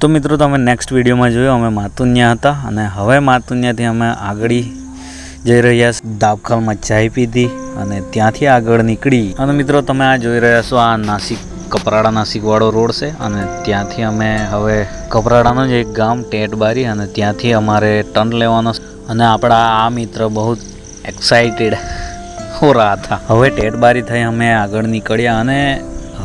તો મિત્રો તમે નેક્સ્ટ વિડીયોમાં જોયું, અમે માતુન્યા હતા અને હવે માતુન્યાથી અમે આગળ જઈ રહ્યા દાબખાલમાં ચાય પીધી અને ત્યાંથી આગળ નીકળી. અને મિત્રો તમે આ જોઈ રહ્યા છો, આ નાસિક, કપરાડા નાસિકવાળો રોડ છે અને ત્યાંથી અમે હવે કપરાડાનું જ એક ગામ ટેટબારી અને ત્યાંથી અમારે ટર્ન લેવાનો અને આપણા આ મિત્ર બહુ એક્સાઇટેડ હો રહ્યા હતા. હવે ટેટબારી થઈ અમે આગળ નીકળ્યા અને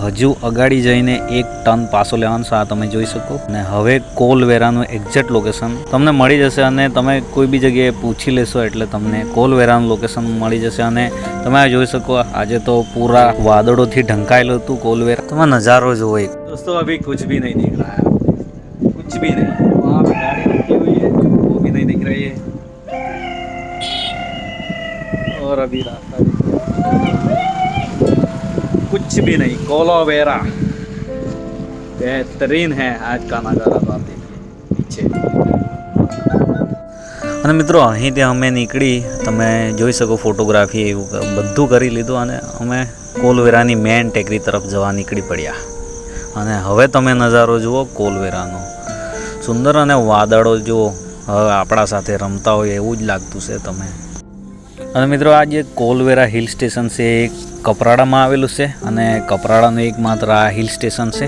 હજુ અગાડી જઈને એક ટન પાસો લેવાનો છે આ તમે જોઈ શકો અને હવે કોલવેરાનું એક્ઝેક્ટ લોકેશન તમને મળી જશે અને તમે કોઈ બી જગ્યાએ પૂછી લેશો એટલે તમને કોલવેરાનું લોકેશન મળી જશે અને તમે આ જોઈ શકો આજે તો પૂરા વાદળોથી ઢંકાયેલું હતું કોલવેરા તમે નજારો જુઓ એક દોસ્તો અભી કુછ ભી નહીં દિખ रहा है कुछ भी नहीं वहाँ पे गाड़ी रखी हुई है वो भी नहीं दिख रही है और अभी रास्ता देखिए कुछ भी नहीं कोलोवेरा बेहतरीन है आज का नज़ारा तो आप देखिए पीछे અને મિત્રો અહીંથી અમે નીકળી તમે જોઈ શકો ફોટોગ્રાફી એવું ક- બધું કરી લીધું અને અમે કોલવેરાની મેન ટેકરી તરફ જવા નીકળી પડ્યા અને હવે તમે નજારો જુઓ કોલવેરાનો સુંદર અને વાદળો જુઓ હવે આપણા સાથે રમતા હોય એવું જ લાગતું છે તમે અને મિત્રો આ જે કોલવેરા હિલ સ્ટેશન છે એ કપરાડામાં આવેલું છે અને કપરાડાનું એકમાત્ર આ હિલ સ્ટેશન છે.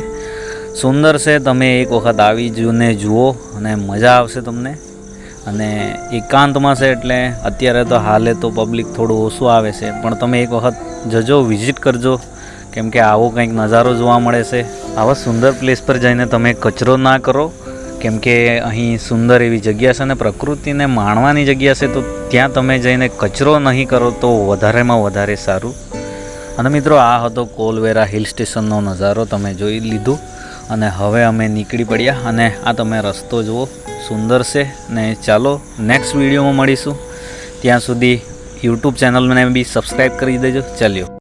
સુંદર છે, તમે એક વખત આવી જુને જુઓ અને મજા આવશે તમને. અને એકાંતમાં છે એટલે અત્યારે તો હાલે તો પબ્લિક થોડું ઓછું આવે છે, પણ તમે એક વખત જજો વિઝિટ કરજો. કેમ કે આવો કંઈક નજારો જોવા મળે છે. આવા સુંદર પ્લેસ પર જઈને તમે કચરો ના કરો. કેમ કે અહીં સુંદર એવી જગ્યા છે અને પ્રકૃતિને માણવાની જગ્યા છે, તો ત્યાં તમે જઈને કચરો નહીં કરો તો વધારેમાં વધારે સારું. અને મિત્રો, આ હતો કોલવેરા હિલ સ્ટેશનનો નજારો તમે જોઈ લીધું. અને હવે અમે નીકળી પડ્યા અને આ તમે રસ્તો જુઓ, સુંદર છે. ને ચાલો નેક્સ્ટ વિડીયોમાં મળીશું. ત્યાં સુધી યુટ્યુબ ચેનલને બી સબસ્ક્રાઈબ કરી દેજો. ચાલ્યો.